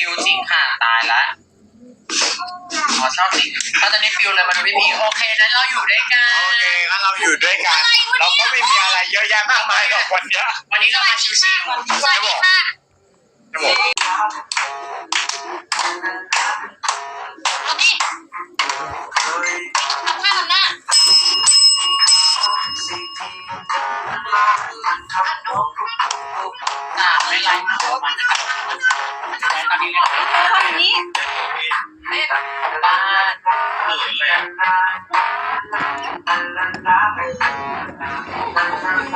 ฟิลจริงค่ะตายละอ๋อชอบจริงถ้าตอนนี้ฟิลเลยมาดูพี่พีโอเคนั้นเราอยู่ด้วยกัน โอเคงั้นเราอยู่ด้วยกัน เราก็ไม่มีอะไรเยอะแยะมากมายหรอกวันเนี้ยวันนี้เรามาชิวสวัสดีค่ะจะบอกเอาดิทำหน้าทำหน้าๆจ้าไม่ไรมากกว่าวันนี้ตอ นนี้เราทำนี้บ้านเขินเลย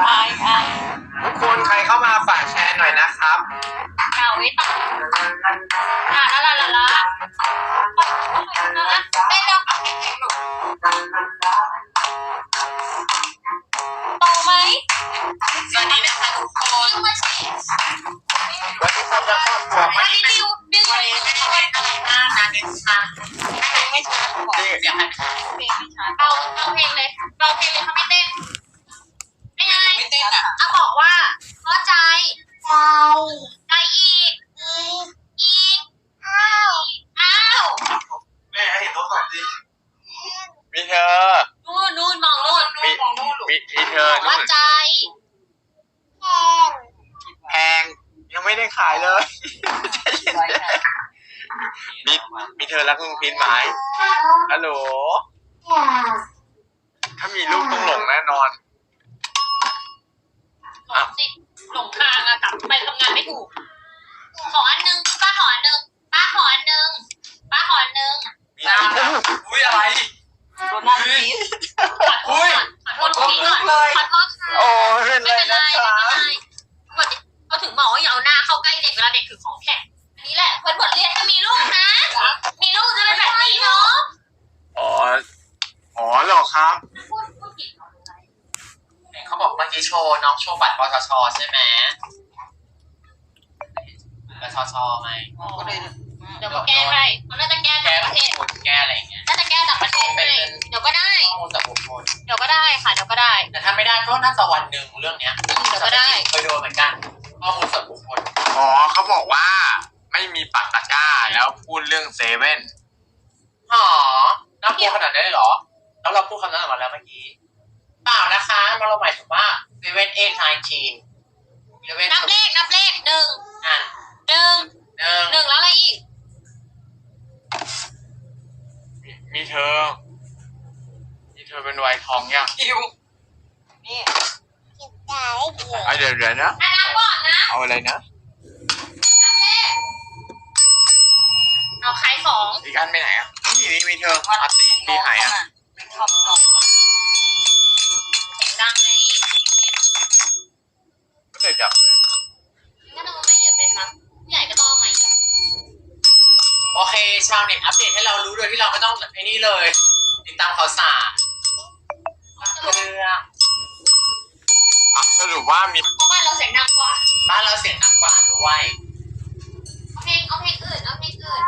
อายอายทุกคนใครเข้ามาฝากแชร์หน่อยนะครับเอาไว้ต่ออะละละละละ มีมีเธอว่านู่นใจแพงแพงยังไม่ได้ขายเลย มีมีเธอรักลุงพินไหมฮัลโหลอยากถ้ามีลูกต้องหลงแน่นอน หลงสิหลงทางอะกลับไปทำงานไม่ถูก ขออันนึงป้าขออันนึงป้าขออันนึงป้าขออันนึงมีน้ำอะอุ้ยอะไรขอโทษข โชว์น้องโชว์บัตรปชชใช่ไหมบัตรปชชไหมเดี๋ยวก็แก้ให้เขาน่าจะแก้แก้ต่างประเทศบุญแก้อะไรอย่างเงี้ย น่าจะแก้ต่างประเทศให้ เดี๋ยวก็ได้ ข้อมูลจากบุคคลเดี๋ยวก็ได้ค่ะ เดี๋ยวก็ได้ แต่ถ้าไม่ได้ก็น่าจะวันหนึ่งเรื่องเนี้ยอืมเดี๋ยวก็ได้ เคยโดนเหมือนกันข้อมูลส่วนบุคคลอ๋อเขาบอกว่าไม่มีปักตะกร้าแล้วพูดเรื่องเซเว่นหอน่ากลัวขนาดนั้นเลยเหรอ แล้วเราพูดคำนั้นออกมาแล้วเมื่อกี้ เปล่านะคะมาเราหมายถึงว่าเซเว่นเอ็กไนทีนเซเว่นนับเลขนับเลขหนึ่งอะหนึ่งหนึ่งหนึ่งแล้วอะไรอีก มีมีเธอ มีเธอเป็นวัยทองยังคิวจิตใจเดียวเอาเดี๋ยวเดี๋ยวนะอะนับก่อนนะเอาอะไรนะ นับเลขเอาขายของ อีกอันไปไหนอะนี่นี่มีเธออาตีตีหายอะเสียงดังไง ก็เลยจับเลยก็ต้องเอามาเหยียบไหมคะผู้ใหญ่ก็ต้องเอามาเหยียบโอเค ชาวเน็ตอัปเดตให้เรารู้โดยที่เราไม่ต้องไอ้นี่เลย ติดตามข่าวสารเรืออะสรุปว่ามีเพราะบ้านเราเสียงดังกว่าบ้านเราเสียงหนักกว่าด้วยเอาเพลงเอาเพลงอื่นเอาเพลงอื่น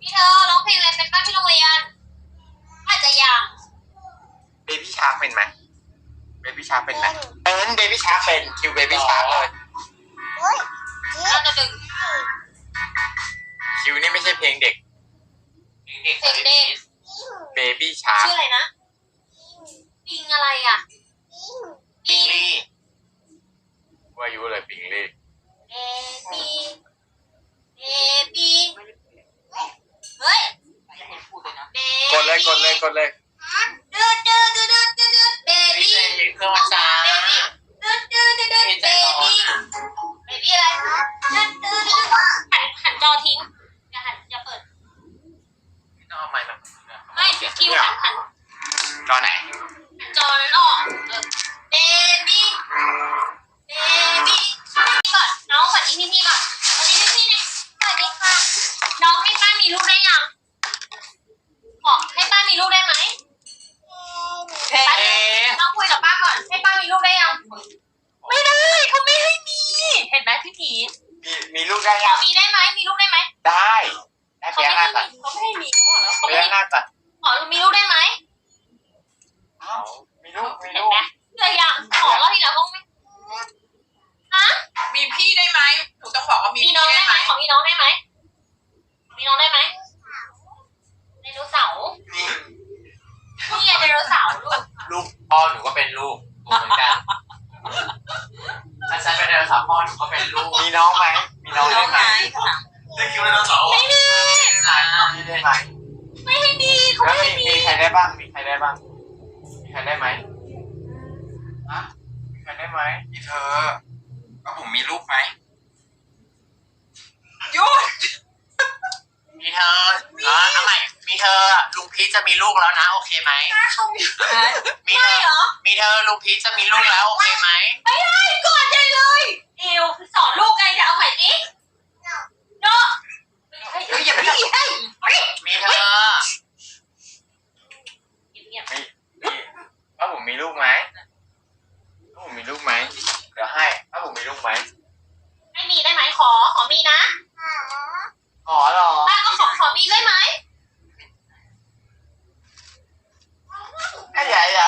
พี่เธอร้องเพลงอะไรเป็นบ้านที่โรงเรียนอาจจะยัง เบบี้ชาร์กเป็นไหม เบบี้ชาร์กเป็นไหมเป็นเบบี้ชาร์กเป็นคิวเบบี้ชาร์กเลย ไม่ได้เขาไม่ให้มี เห็นไหมพี่ผีมีมีลูกได้ยังมีได้ไหมมีลูกได้ไหมได้ได้เขาไม่ให้มีเขาไม่ให้มีเขาบอกแล้วเขาพไม่ให้หน้าขอมีลูกได้ไหมเอามีลูกมีเห็นลูกไหมเนื่อยยังขอรอบที่แล้วงขาไม่ฮะมีพี่ได้ไหมหนูต้องขอว่ามีมีน้องได้ไหมขอมีน้องได้ไหมมีน้องได้ไหมไดโนเสาร์นี่ไงไดโนเสาร์ลูกลูกพ่อหนูก็เป็นลูกเหมือนกัน งไหมไม้ค่ะได้คิวแล้วเหรอไม่มีใช่มีได้ไหมไม่ให้มีเขาแล้วไม่มีให้มีมีใครได้บ้างมีใครได้บ้างมีใครได้ไหมฮะมีใครได้ไหมมีเธอป้าบุ๋มมีลูกไหมหยุดมีเธอเออทำไม มีเธอลุงพีชจะมีลูกแล้วนะโอเคไหมมีเธไม่อเหรอ มีเธอลุงพีชจะมีลูกแล้วโอเคไหมไม่ได้กอดใหญ่เลยเอวสอนลูกไงจะเอาใหม่ดิเนาะเฮ้ยอย่าไปให้มีเธอเงียบมีมีป้าบุ๋มมีลูกไหมป้าบุ๋มมีลูกไหมเดี๋ยวให้ป้าบุ๋มมีลูกไหมๆไม่มีได้ไหมขอ ขอมีนะ อ๋อเหรอป้าก็ขอขอมีได้ไหม ไอ้ใหญ่ใหญ่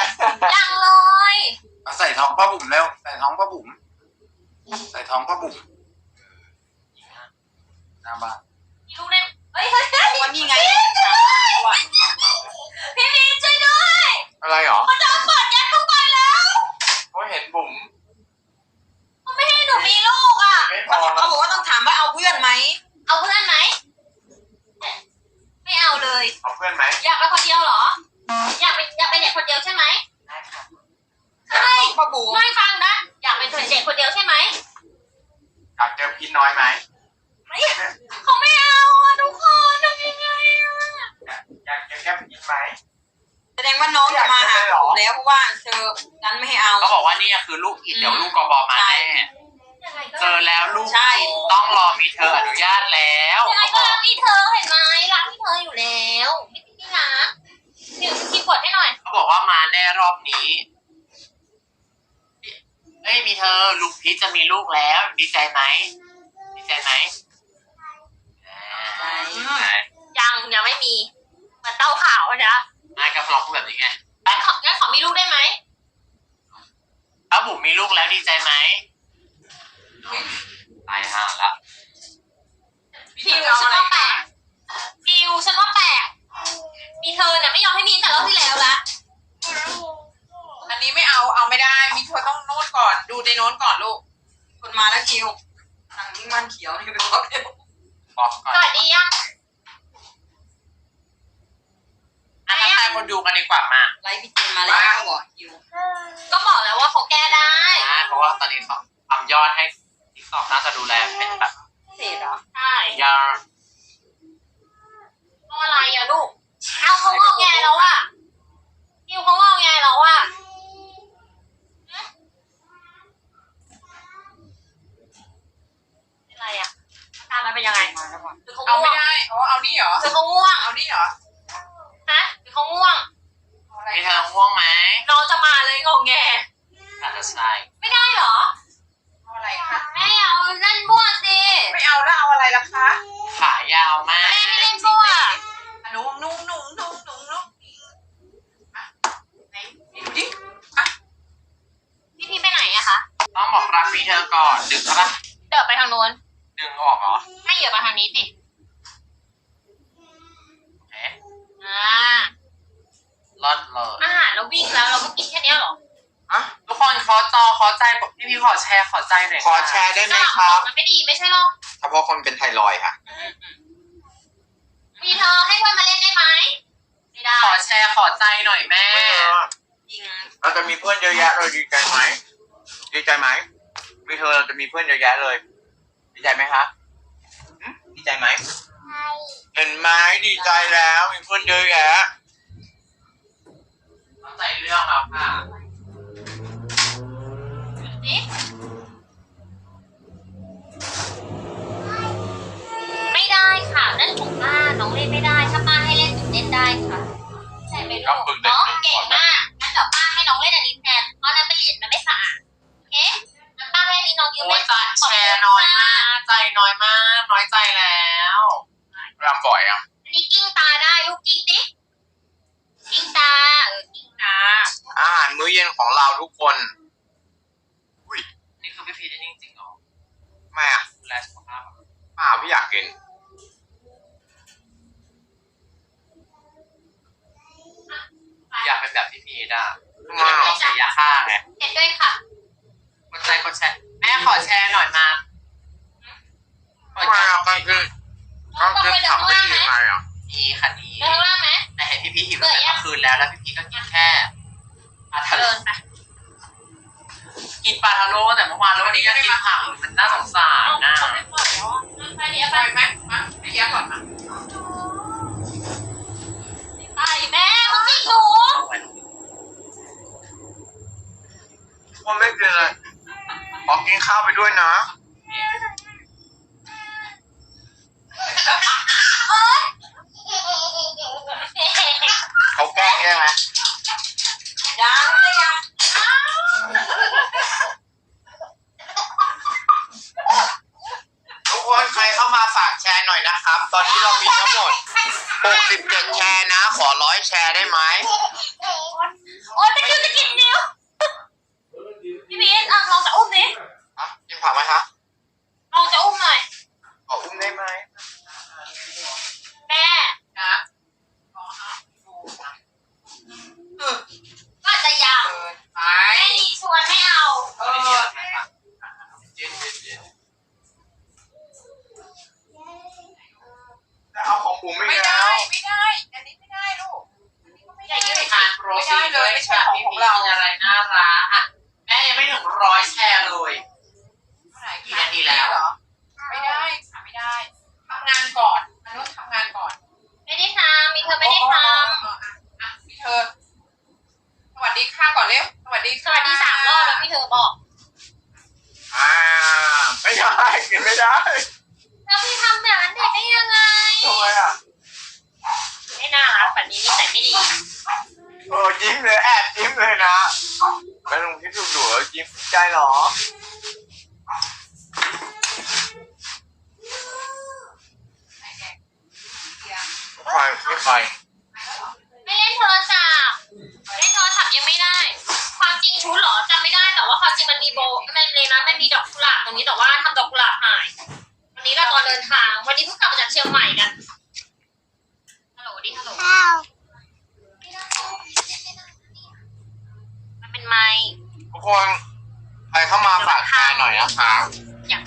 ยังเลย เอาใส่ ท้องป้าบุ๋มเร็ว ใส่ท้องป้าบุ๋ม ใส่ท้องป้าบุ๋มหน้าบ้านมีลูกได้เฮ้ยเฮ้ยเฮ้ยวันนี้ไงช้าวันพี่มีช่วยด้วยอะไรเหรอเขาจะเอากอดยัดเข้าไปแล้วเขาเห็นบุ๋มเขาไม่ให้หนูมีลูกอะไม่พเขาอเขาบอกว่าต้องถามว่าเอาเพื่อนไหม เอาเพื่อนไหม ไม่เอาเลย เอาเพื่อนไหม อยากไปคนเดียว ป้าบุ๋มไม่ฟังนะ อยากเป็นเด็กคนเดียวใช่ไหมอยากเจอพี่น้อยไหมเขาไม่เอาอะทุกคนทำยังไงอะอยากเจอแก้มพี่ไหมแสดงว่าน้องจะมาหาผมแล้วเพราะว่าเธอนั้นไม่ให้เอา เขาบอกว่านี่คือลูกอิดเดี๋ยวลูกกบมาแน่ยังไงก็เจอแล้วลูกใช่ ต้องรอมีเธออนุญาตแล้วยังไงเขาบอกก็รักพี่เธอเห็นไหมรักพี่เธออยู่แล้ว ไม่ไม่รักเดี๋ยวคีย์กดให้หน่อย เขาบอกว่ามาแน่รอบนี้ เอ้ยมีเธอลุงพีชจะมีลูกแล้ว ดีใจไหมดีใจไหมอ่ายังยังไม่มีมันเต้าขาวอะนะนายกับเราพูดแบบนี้ไงงั้นของั้นขอมีลูกได้ไหมถ้าบุ๋มมีลูกแล้วดีใจไหมตายห่าละ ฟิวฉันว่าแปลกฟิวฉันว่าแปลกมีเธอเนี่ยไม่ยอมให้มีแต่รอบที่แล้วละ อันนี้ไม่เอาเอาไม่ได้ มีเธอต้องโน้ต ก่อนดูในโน้ตก่อนลูก คนมาแล้วคิวทางนี้มันเขียวนี่เป็นรอบเดียวบอกก่อนสวัสดียังอะทักทายคนดูกันดีกว่ามาไลฟ์พี่เจนมาแล้วก็บอกคิวก็บอกแล้วว่าเขาแก้ได้อ่าเพราะว่าตอนนี้เขาทำยอดให้ทิกตอกน่าจะดูแลเป็นแบบเสร็จเหรอใช่ยอดเอาอะไรอะลูก เอาเขางอแงแล้วอะฟิวเขางอแงแล้วอะเป็นไรอะอาการมัน เป็นยังไงมาแล้วก่อนคือเขาเอาง่ไม่วงได้อ๋อเอานี่เหรอ คือเขาง่วงเอานี่เหรอ ฮะคือเขาง่วงเอาอะไรมีเธอง่วงไหมน้องจะมาเลยงอแงอาจจะใช่ไม่ได้เหรอ เอาอะไรคะ แม่เอาเล่นบ้วนสิ ไม่เอาแล้วเอาอะไรล่ะคะ ขายาวมาก แม่ไม่เล่นบ้วน อะหนุ่มนุ่มนุ่มนุ่มนุ่มนุ่มอะไหนดูดิ พี่พี่ไปไหนอะคะ ต้องบอกรักมีเธอก่อนดึงครับ เดินไปทางโน้น ดึงออกเหรอ ให้เหยียบมาทางนี้สิ เอ๊ะ อ่า ลดเลย อาหารเราวิ่งแล้วเราก็กินแค่เนี้ยเหรอ อะ ทุกคนข อจอขอใจบอกพี่พี่ขอแชร์ขอใจหน่อยขอค่ะแชร์ได้ไหมอ้าวครับมันไม่ดีไม่ใช่หรอเฉพาะคนเป็นไทรอยด์ค่ะ มีเธอให้เพื่อนมาเล่นได้ไหมไม่ได้ขอแชร์ขอใจหน่อยแม่จริงเราจะมีเพื่อนเยอะแยะเลยดีใจไหมดีใจไหมมีเธอเราจะมีเพื่อนเยอะแยะเลย ดีใจไหมคะหึดีใจไหมเห็นไหมดีใจแล้วมีเพื่อนเยอะแยะเข้าใจเรื่องแล้วค่ะ ทุกคน อุ้ยนี่คือพี่พีจริงจริงเหรอแม่ดูแลสขภาพเหอป่าพี่อยากกิน อยากเป็นแบบพี่พีดอะไม่ต้องเสียค่าไงเห็นด้วยค่ะกดใจค์กดแชร์ แม่ขอแชร์หน่อยมาทำไมอ่กลาคือก็คือทำได้ยังไงอะดีค่ะดีแต่เห็นพี่พีหิวตั้งแต่เมื่อคืนแล้วแล้วพี่พีก็กินแค่อาทะเล กินปลาทาโร่แต่เมื่อวานแล้ววันนี้ยังกินผักมันน่าสงสารนะไปเดี๋ไปไหมมไปเดี๋ก่อนนะไปแม่เขาจิกหนูผมไม่เกินเลยออกกินข้าวไปด้วยนะ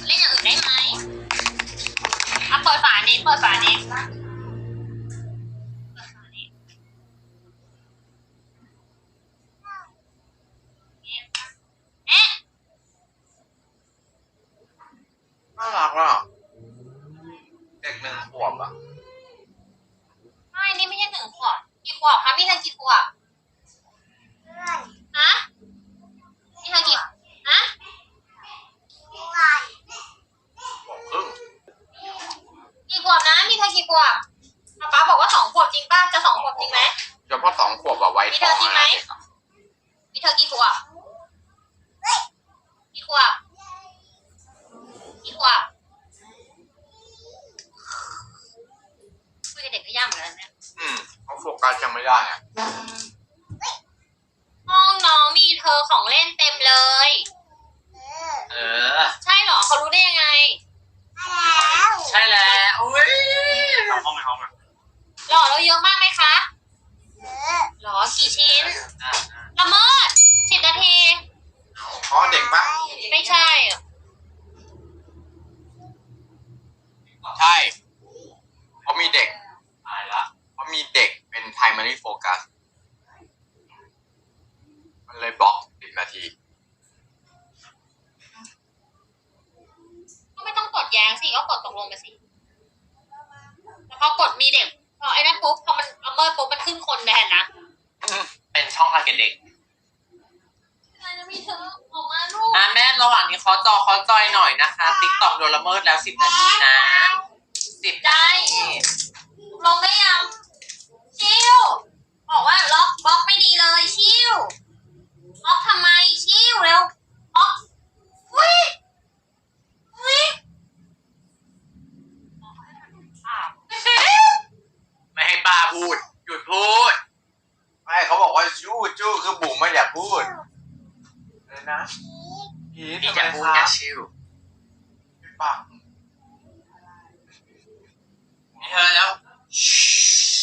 เล่นอย่างอื่นได้ไหมเอาเปิดฝานี้เปิดฝานี้ เลย เออ ใช่เหรอเขารู้ได้ยังไงใช่แล้วใช่แล้วอุ้ยห้องไหนห้องไหนหล่อเราเยอะมากไหมคะหล่อกี่ชิ้นละเมิดสิบนาทีอ๋อเด็กปะไม่ใช่ ใช่เขามีเด็กตายละเขามีเด็กเป็นไทม์มันนี่โฟกัส งอสิ แล้วพอกดมีเด็กพอไอ้นั่นปุ๊บพอมันเอาเมอร์ปุ๊บมันขึ้นคนแทนนะเป็นช่องทาร์เกตเด็กอาแม่ระหว่างนี้ขอจอขอจอยหน่อยนะคะติ๊กตอกโดนละเมิดแล้วสิบนาทีนะสิบได้ลงได้ยังชิวบอกว่ารา Wow. SU.